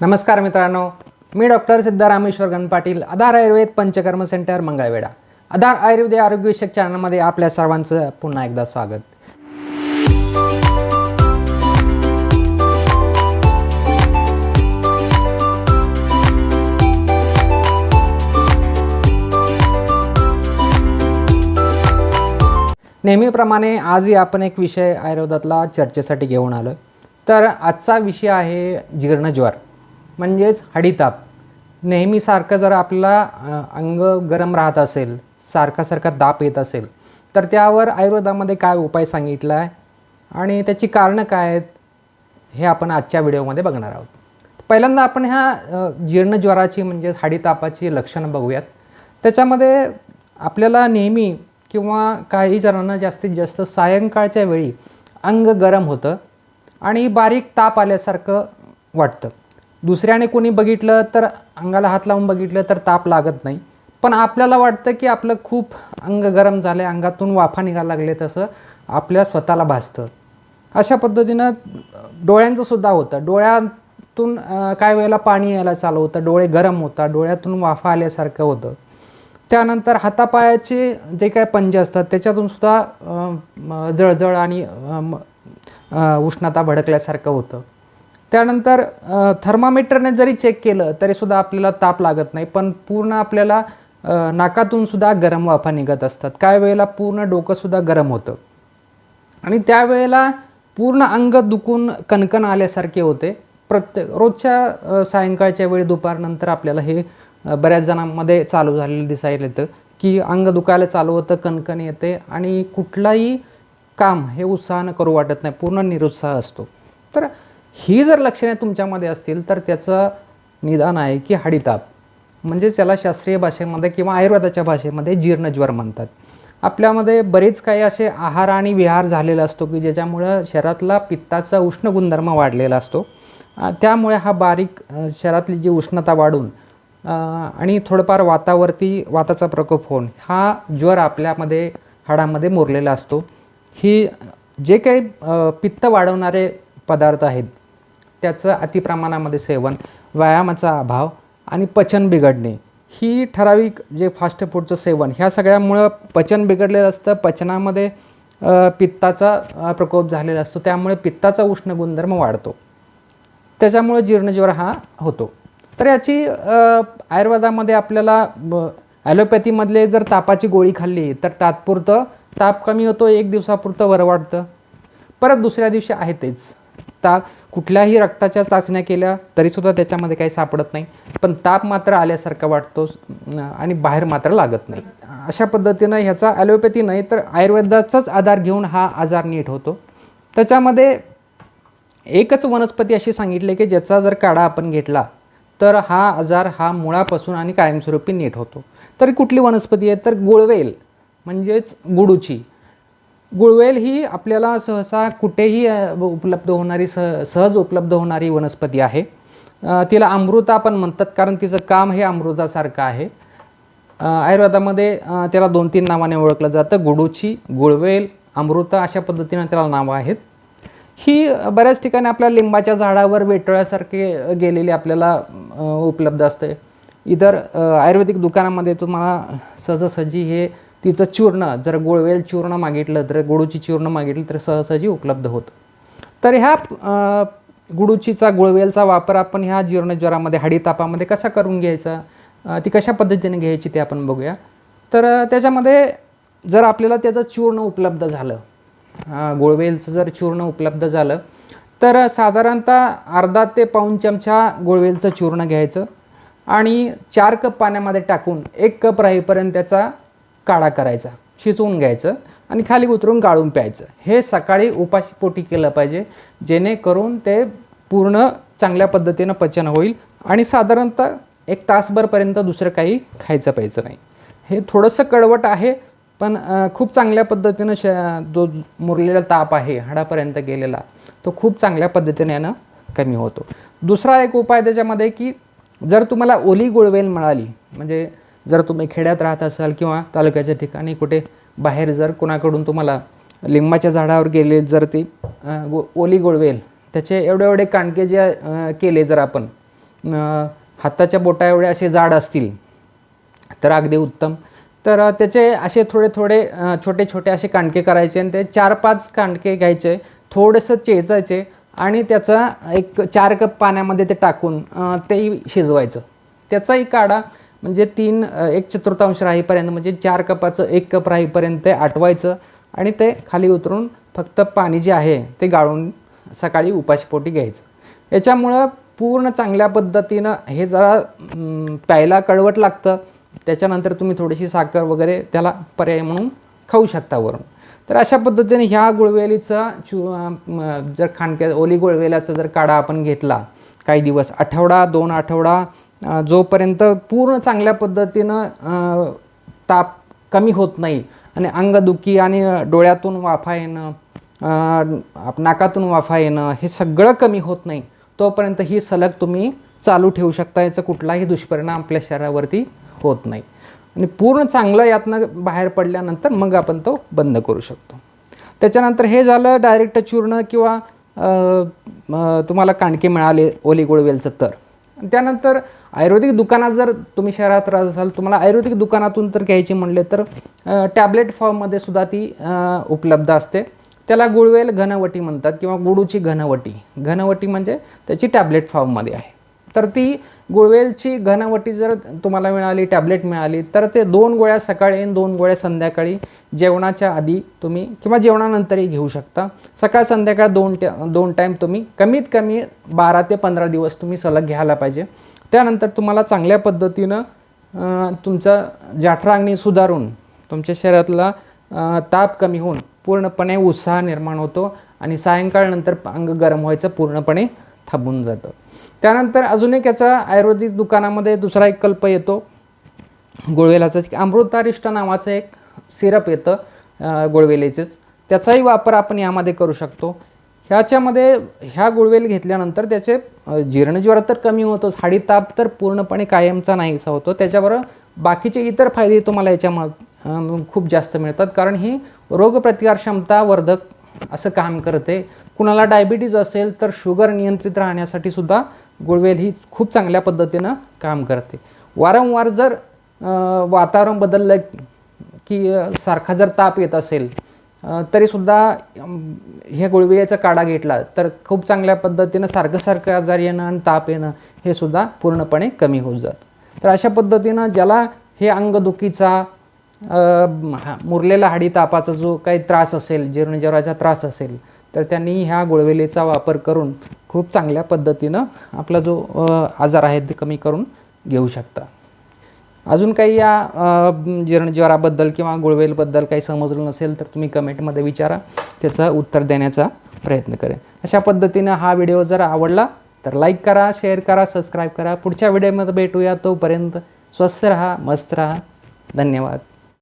नमस्कार मित्रांनो मी डॉक्टर सिद्धारामेश्वर गणपाटील आधार आयुर्वेद पंचकर्म सेंटर मंगळवेढा. आधार आयुर्वेद आरोग्यविषयक चॅनलमध्ये आपल्या सर्वांचं पुन्हा एकदा स्वागत. नेहमीप्रमाणे आजही आपण एक विषय आयुर्वेदातला चर्चेसाठी घेऊन आलो तर आजचा विषय आहे जीर्णज्वर. म्हणजेच हाडीताप. नेहमीसारखं जर आपला अंग गरम राहत असेल सारखा सारखा दाप येत असेल तर त्यावर आयुर्वेदामध्ये काय उपाय सांगितला आहे आणि त्याची कारणं काय आहेत हे आपण आजच्या व्हिडिओमध्ये बघणार आहोत. पहिल्यांदा आपण ह्या जीर्णज्वराची म्हणजेच हाडीतापाची लक्षणं बघूयात. त्याच्यामध्ये आपल्याला नेहमी किंवा काही जणांना जास्तीत जास्त सायंकाळच्या वेळी अंग गरम होतं आणि बारीक ताप आल्यासारखं वाटतं. दुसऱ्याने कोणी बघितलं तर अंगाला हात लावून बघितलं तर ताप लागत नाही. पण आपल्याला वाटतं की आपलं खूप अंग गरम झालं आहे अंगातून वाफा निघायला लागले तसं आपल्या स्वतःला भासतं. अशा पद्धतीनं डोळ्यांचं सुद्धा होतं. डोळ्यातून काय वेळेला पाणी यायला चालू होतं डोळे गरम होतात डोळ्यातून वाफा आल्यासारखं होतं. त्यानंतर हातापायाचे जे काय पंजे असतात त्याच्यातून सुद्धा जळजळ आणि उष्णता भडकल्यासारखं होतं. त्यानंतर थर्मामीटरने जरी चेक केलं तरीसुद्धा आपल्याला ताप लागत नाही. पण पूर्ण आपल्याला नाकातूनसुद्धा नाकातून सुद्धा गरम वाफा निघत असतात. काय वेळेला पूर्ण डोकंसुद्धा गरम होतं. आणि त्यावेळेला पूर्ण अंग दुखून कणकण आल्यासारखे होते. प्रत्येक रोजच्या सायंकाळच्या वेळी दुपारनंतर आपल्याला हे बऱ्याच जणांमध्ये चालू झालेलं दिसायला येतं की अंग दुखायला चालू होतं कणकण येते आणि कुठलाही काम हे उत्साहानं करू वाटत नाही. पूर्ण निरुत्साह असतो. तर ही जर लक्षणे तुमच्यामध्ये असतील तर त्याचं निदान आहे की हाडीताप. म्हणजेच त्याला शास्त्रीय भाषेमध्ये किंवा आयुर्वेदाच्या भाषेमध्ये जीर्णज्वर म्हणतात. आपल्यामध्ये बरेच काही असे आहार आणि विहार झालेला असतो की ज्याच्यामुळं शरीरातला पित्ताचा उष्ण गुणधर्म वाढलेला असतो. त्यामुळे हा बारीक शरीरातली जी उष्णता वाढून आणि थोडंफार वातावरती वाताचा प्रकोप होऊन हा ज्वर आपल्यामध्ये हाडामध्ये मुरलेला असतो. ही जे काही पित्त वाढवणारे पदार्थ आहेत त्याचं अतिप्रमाणामध्ये सेवन व्यायामाचा अभाव आणि पचन बिघडणे. ही ठराविक जे फास्ट फूडचं सेवन ह्या सगळ्यामुळं पचन बिघडलेलं असतं. पचनामध्ये पित्ताचा प्रकोप झालेला असतो. त्यामुळे पित्ताचा उष्ण गुणधर्म वाढतो. त्याच्यामुळे जीर्णज्वर हा होतो. तर याची आयुर्वेदामध्ये आपल्याला ब- ॲलोपॅथीमधले जर तापाची गोळी खाल्ली तर तात्पुरतं ताप कमी होतो एक दिवसापुरतं बरं वाटतं परत दुसऱ्या दिवशी आहे तेच. ताप कुठल्याही रक्ताच्या चाचण्या केल्या तरीसुद्धा त्याच्यामध्ये काही सापडत नाही. पण ताप मात्र आल्यासारखा वाटतो आणि बाहेर मात्र लागत नाही. अशा पद्धतीनं ह्याचा ॲलोपॅथी नाही तर आयुर्वेदाचाच आधार घेऊन हा आजार नीट होतो. त्याच्यामध्ये एकच वनस्पती अशी सांगितली की ज्याचा जर काढा आपण घेतला तर हा आजार हा मुळापासून आणि कायमस्वरूपी नीट होतो. तर कुठली वनस्पती आहे? तर गुळवेल म्हणजेच गुडूची. गुळवेल ही आपल्याला सहसा कुठेही उपलब्ध होणारी सह सहज उपलब्ध होणारी वनस्पती आहे. तिला अमृता पण म्हणतात कारण तिचं काम हे अमृतासारखं आहे. आयुर्वेदामध्ये त्याला दोन तीन नावाने ओळखलं जातं गुडूची गुळवेल अमृता अशा पद्धतीनं त्याला नावं आहेत. ही बऱ्याच ठिकाणी आपल्या लिंबाच्या झाडावर वेटोळ्यासारखे गेलेली आपल्याला उपलब्ध असते. इतर आयुर्वेदिक दुकानामध्ये तुम्हाला सहजासहजी हे तिचं चूर्ण जर गुळवेल चूर्ण मागितलं तर गुळूची चूर्ण मागितलं तर सहसहजी उपलब्ध होतं. तर ह्या गुडूचीचा गुळूचीचा गुळवेलचा वापर आपण ह्या जीर्णज्वरामध्ये हाडीतापामध्ये कसा करून घ्यायचा? ती कशा पद्धतीने घ्यायची ते आपण बघूया. तर त्याच्यामध्ये जर आपल्याला त्याचं चूर्ण उपलब्ध झालं गुळवेलचं जर चूर्ण उपलब्ध झालं तर साधारणतः अर्धा ते पाऊण चमचा गुळवेलचं चूर्ण घ्यायचं आणि चार कप पाण्यामध्ये टाकून एक कप राहीपर्यंत त्याचा काढा करायचा शिजवून घ्यायचं आणि खाली उतरून गाळून प्यायचं. हे सकाळी उपाशीपोटी केलं पाहिजे जेणेकरून ते पूर्ण चांगल्या पद्धतीनं पचन होईल आणि साधारणतः एक तासभरपर्यंत दुसरं काही खायचं प्यायचं नाही. हे थोडंसं कडवट आहे पण खूप चांगल्या पद्धतीनं श जो मुरलेला ताप आहे हाडापर्यंत गेलेला तो खूप चांगल्या पद्धतीने यानं कमी होतो. दुसरा एक उपाय त्याच्यामध्ये की जर तुम्हाला ओली गुळवेल मिळाली म्हणजे जर तुम्ही खेड्यात राहत असाल किंवा तालुक्याच्या ठिकाणी कुठे बाहेर जर कोणाकडून तुम्हाला लिंबाच्या झाडावर गेले जर ती गो ओली गोळवेल त्याचे एवढे एवढे कांडके जे केले जर आपण हाताच्या बोटा एवढे असे जाड असतील तर अगदी उत्तम. तर त्याचे असे थोडे थोडे छोटे छोटे असे कांडके करायचे आणि ते चार पाच कांडके घ्यायचे थोडंसं चेचायचे आणि त्याचा एक चार कप पाण्यामध्ये ते टाकून तेही शिजवायचं. त्याचाही काढा म्हणजे तीन एक चतुर्थांश राहीपर्यंत म्हणजे चार कपाचं एक कप राहीपर्यंत ते आटवायचं आणि ते खाली उतरून फक्त पाणी जे आहे ते गाळून सकाळी उपाशीपोटी घ्यायचं. याच्यामुळं पूर्ण चांगल्या पद्धतीनं हे जरा प्यायला कळवट लागतं. त्याच्यानंतर तुम्ही थोडीशी साखर वगैरे त्याला पर्याय म्हणून खाऊ शकता वरून. तर अशा पद्धतीने ह्या गुळवेलीचा चु जर खांडक्या ओली गुळवेल्याचा जर काढा आपण घेतला काही दिवस आठवडा दोन आठवडा जोपर्यंत पूर्ण चांगल्या पद्धतीनं ताप कमी होत नाही आणि अंगदुखी आणि डोळ्यातून वाफा येणं नाकातून वाफा येणं हे सगळं कमी होत नाही तोपर्यंत ही सलग तुम्ही चालू ठेवू शकता. याचा कुठलाही दुष्परिणाम आपल्या शरीरावरती होत नाही. आणि पूर्ण चांगलं यातनं बाहेर पडल्यानंतर मग आपण तो बंद करू शकतो. त्याच्यानंतर हे झालं डायरेक्ट चूर्ण किंवा तुम्हाला कांडके मिळाले ओली गुळवेलचं तर. त्यानंतर आयुर्वेदिक दुकानात जर तुम्ही शहरात राहत असाल तुम्हाला आयुर्वेदिक दुकानातून तर घ्यायची म्हणले तर टॅबलेट फॉर्ममध्ये सुद्धा ती उपलब्ध असते. त्याला गुळवेल घनवटी म्हणतात किंवा गुडूची घनवटी. घनवटी म्हणजे त्याची टॅबलेट फॉर्ममध्ये आहे. तर ती गुळवेलची घनवटी जर तुम्हाला मिळाली टॅबलेट मिळाली तर ते दोन गोळ्या सकाळी आणि दोन गोळ्या संध्याकाळी जेवणाच्या आधी तुम्ही किंवा जेवणानंतरही घेऊ शकता. सकाळ संध्याकाळ दोन टा दोन टाईम तुम्ही कमीत कमी बारा ते पंधरा दिवस तुम्ही सलग घ्यायला पाहिजे. त्यानंतर तुम्हाला चांगल्या पद्धतीनं तुमचं जाठरांगणी सुधारून तुमच्या शरीरातला ताप कमी होऊन पूर्णपणे उत्साह निर्माण होतो आणि सायंकाळनंतर अंग गरम व्हायचं पूर्णपणे थांबून जातं. त्यानंतर अजून एक याचा आयुर्वेदिक दुकानामध्ये दुसरा एक कल्प येतो. गोळवेलाचाच की अमृतारिष्ट नावाचं एक सिरप येतं गोळवेलेचेच. त्याचाही वापर आपण यामध्ये करू शकतो. ह्याच्यामध्ये ह्या गुळवेल घेतल्यानंतर त्याचे जीर्णज्वर तर कमी होतोच हाडी ताप तर पूर्णपणे कायमचा नाहीसा होतो. त्याच्याबरोबर बाकीचे इतर फायदे तुम्हाला याच्याम खूप जास्त मिळतात. कारण ही रोगप्रतिकार क्षमता वर्धक असं काम करते. कुणाला डायबिटीज असेल तर शुगर नियंत्रित राहण्यासाठी सुद्धा गुळवेल ही खूप चांगल्या पद्धतीनं काम करते. वारंवार जर वातावरण बदललं की सारखा जर ताप येत असेल तरीसुद्धा ह्या गुळवेलीचा काढा घेतला तर खूप चांगल्या पद्धतीनं सारखं सारखं आजार येणं आणि ताप येणं हे सुद्धा पूर्णपणे कमी होत जातं. तर अशा पद्धतीनं ज्याला हे अंगदुखीचा हा- मुरलेला हाडी तापाचा जो काही त्रास असेल जीर्णजराचा त्रास असेल तर त्यांनी ह्या गुळवेलीचा वापर करून खूप चांगल्या पद्धतीनं आपला जो आजार आहे ते कमी करून घेऊ शकता. अजून काही या जीर्णज्वराबद्दल किंवा गुळवेलबद्दल काही समजलं नसेल तर तुम्ही कमेंटमध्ये विचारा. त्याचं उत्तर देण्याचा प्रयत्न करेन. अशा पद्धतीनं हा व्हिडिओ जर आवडला तर लाईक करा शेअर करा सबस्क्राईब करा. पुढच्या व्हिडिओमध्ये भेटूया तोपर्यंत स्वस्थ रहा मस्त रहा. धन्यवाद.